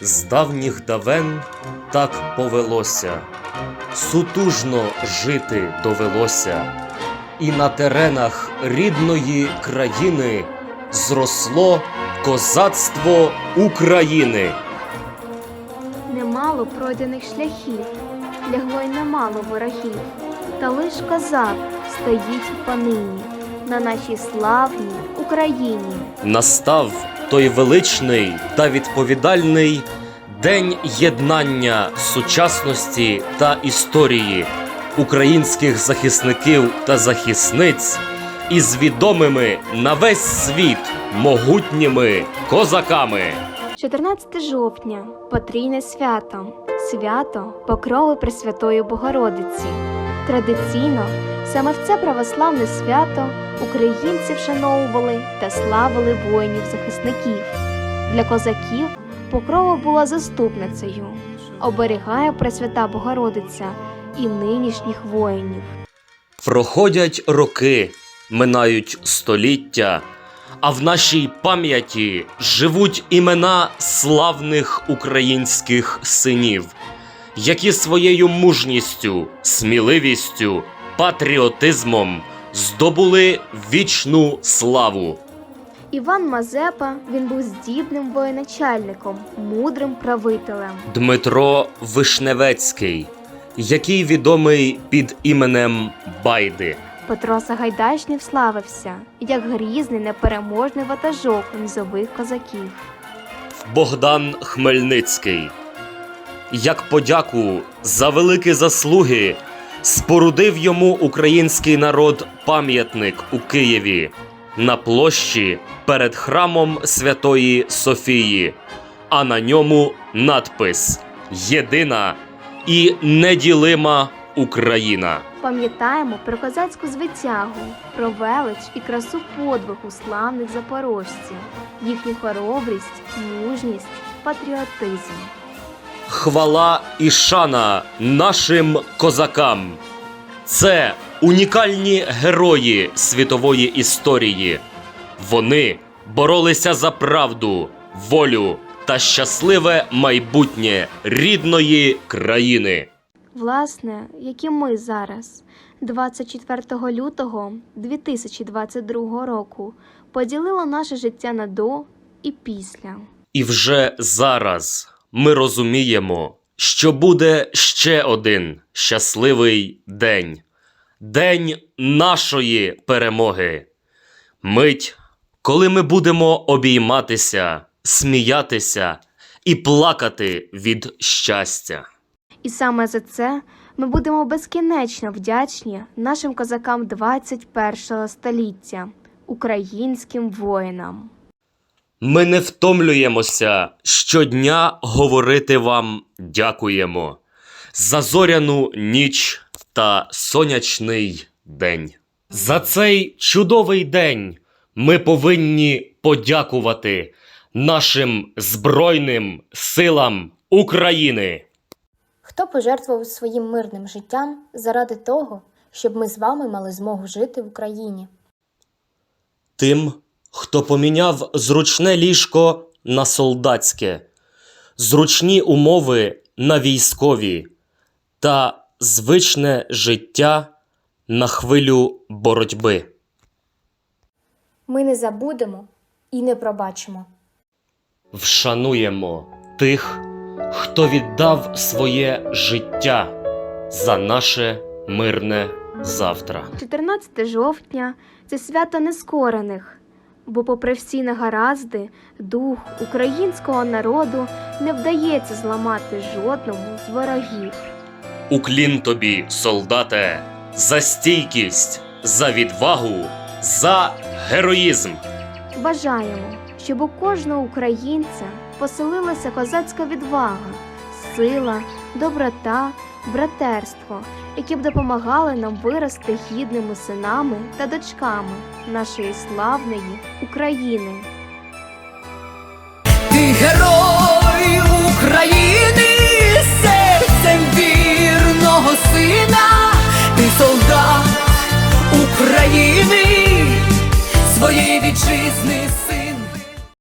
З давніх давен так повелося, сутужно жити довелося, і на теренах рідної країни зросло козацтво України. Немало пройдених шляхів, лягло й немало ворогів, та лиш козак стоїть понині на нашій славній Україні. Настав той величний та відповідальний день єднання сучасності та історії українських захисників та захисниць із відомими на весь світ могутніми козаками. 14 жовтня потрійне свято, свято Покрови Пресвятої Богородиці. Традиційно саме в це православне свято українці вшановували та славили воїнів-захисників. Для козаків Покрова була заступницею, оберігає Пресвята Богородиця і нинішніх воїнів. Проходять роки, минають століття, а в нашій пам'яті живуть імена славних українських синів, які своєю мужністю, сміливістю, патріотизмом здобули вічну славу. Іван Мазепа він був здібним воєначальником, мудрим правителем. Дмитро Вишневецький, який відомий під іменем Байди. Петро Сагайдачний вславився як грізний непереможний ватажок низових козаків. Богдан Хмельницький. Як подяку за великі заслуги спорудив йому український народ пам'ятник у Києві на площі перед храмом Святої Софії, а на ньому надпис Єдина і неділима Україна. Пам'ятаємо про козацьку звитягу, про велич і красу подвигу славних запорожців, їхню хоробрість, мужність, патріотизм. Хвала і шана нашим козакам. Це унікальні герої світової історії. Вони боролися за правду, волю та щасливе майбутнє рідної країни. Власне, як і ми зараз, 24 лютого 2022 року, поділило наше життя на до і після. І вже зараз ми розуміємо, що буде ще один щасливий день день нашої перемоги. Мить, коли ми будемо обійматися, сміятися і плакати від щастя. І саме за це ми будемо безкінечно вдячні нашим козакам 21 століття, українським воїнам. Ми не втомлюємося щодня говорити вам дякуємо за зоряну ніч та сонячний день. За цей чудовий день ми повинні подякувати нашим Збройним силам України. Хто пожертвував своїм мирним життям заради того, щоб ми з вами мали змогу жити в Україні? Тим, хто поміняв зручне ліжко на солдатське, зручні умови на військові та звичне життя на хвилю боротьби. Ми не забудемо і не пробачимо. Вшануємо тих, хто віддав своє життя за наше мирне завтра. 14 жовтня це свято нескорених, бо, попри всі негаразди, дух українського народу не вдається зламати жодному з ворогів. Уклін тобі, солдате, за стійкість, за відвагу, за героїзм. Бажаємо, щоб у кожного українця поселилася козацька відвага, сила, доброта, братерство, які б допомагали нам вирости гідними синами та дочками нашої славної України. Ти герой України, серцем вірного сина, ти солдат України, своєї вітчизни